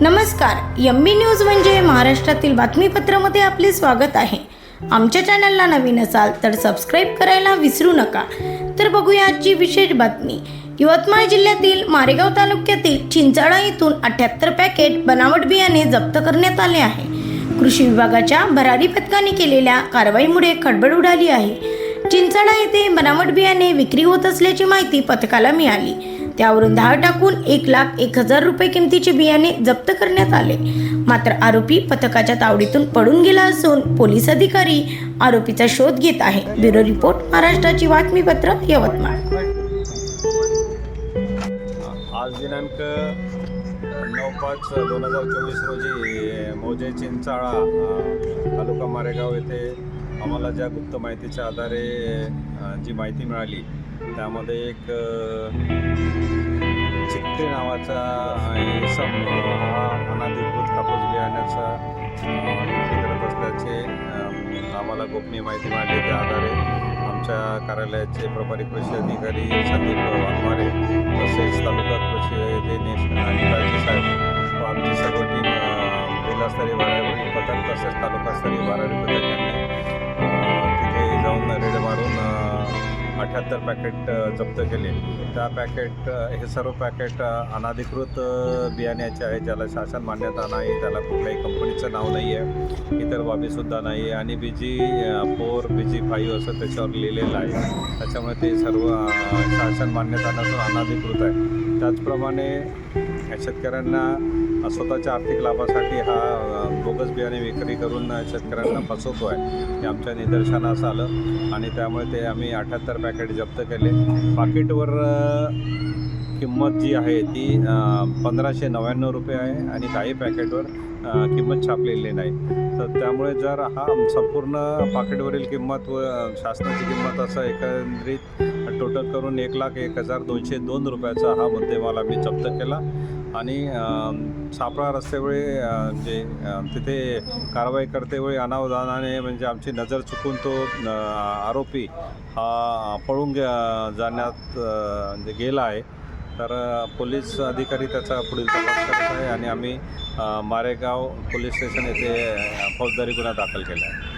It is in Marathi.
नमस्कार एम बी न्यूज म्हणजे महाराष्ट्रातील बातमीपत्रामध्ये आपले स्वागत आहे. आमच्या चॅनलला नवीन असाल तर सबस्क्राईब करायला विसरू नका. तर बघूया आजची विशेष बातमी. यवतमाळ जिल्ह्यातील मारेगाव तालुक्यातील चिंचाळा येथून अठ्याहत्तर पॅकेट बनावट बियाणे जप्त करण्यात आले आहे. कृषी विभागाच्या भरारी पथकाने केलेल्या कारवाईमुळे खडबड उडाली आहे. चिंचाळा येथे बनावट बियाणे विक्री होत असल्याची माहिती पथकाला मिळाली. त्यावरून धाव टाकून एक लाख एक हजार रुपये किमतीचे बियाणे जप्त करण्यात आले. मात्र आरोपी पथकाच्या तावडीतून पडून गेला असून पोलीस अधिकारी आरोपीचा शोध घेत आहे. ब्युरो रिपोर्ट महाराष्ट्राची बातमीपत्र यवतमाळ. आज दिनांक नऊ पाच दोन हजार चोवीस रोजी मौजे चिंचाळा तालुका मारेगाव येथे आम्हाला ज्या गुप्त माहितीच्या आधारे जी माहिती मिळाली त्यामध्ये एक चित्ते नावाचा सम हा अनाधिकृत कापूस बियाण्याचा विक्री करत असल्याचे आम्हाला गोपनीय माहिती मिळाली. त्या आधारे आमच्या कार्यालयाचे प्रभारी कृषी अधिकारी संदीप वाघमारे तसेच तालुका कृषी अधिकारी आणि साहेब आमची सर्व टीम जिल्हास्तरीय बारावी पथक तसेच तालुकास्तरीय बारावी अठ्याहत्तर पॅकेट जप्त केले. त्या पॅकेट हे सर्व पॅकेट अनाधिकृत बियाण्याचे आहे ज्याला शासन मान्यता नाही त्याला कुठल्याही कंपनीचं नाव नाही आहे इतर बाबीसुद्धा नाही आहे आणि बी जी फोर बी जी फाईव्ह असं त्याच्यावर लिहिलेलं आहे. त्याच्यामुळे ते सर्व शासन मान्यता नसून अनाधिकृत आहे. त्याचप्रमाणे शेतकऱ्यांना स्वतःच्या आर्थिक लाभासाठी हा बोगस बियाणे विक्री करून शेतकऱ्यांना फसवतो आहे हे आमच्या निदर्शनास आलं. आणि त्यामुळे ते आम्ही अठ्याहत्तर पॅकेट जप्त केले. पाकिटवर किंमत जी आहे ती पंधराशे नव्याण्णव रुपये आहे आणि काही पॅकेटवर किंमत छापलेली नाही. तर त्यामुळे जर हा संपूर्ण पाकिटवरील किंमत व शासनाची किंमत असं एकंदरीत टोटल करून एक लाख एक हजार दोनशे दोन रुपयाचा हा मुद्देमाल आम्ही जप्त केला. आणि सापळा रस्त्यावेळी जे तिथे कारवाई करतेवेळी अनावधानाने म्हणजे आमची नजर चुकून तो आरोपी हा पळून जाण्यात म्हणजे गेला आहे. तर पोलीस अधिकारी त्याचा पुढील तपास करत आहे आणि आम्ही मारेगाव पोलीस स्टेशन येथे फौजदारी गुन्हा दाखल केला आहे.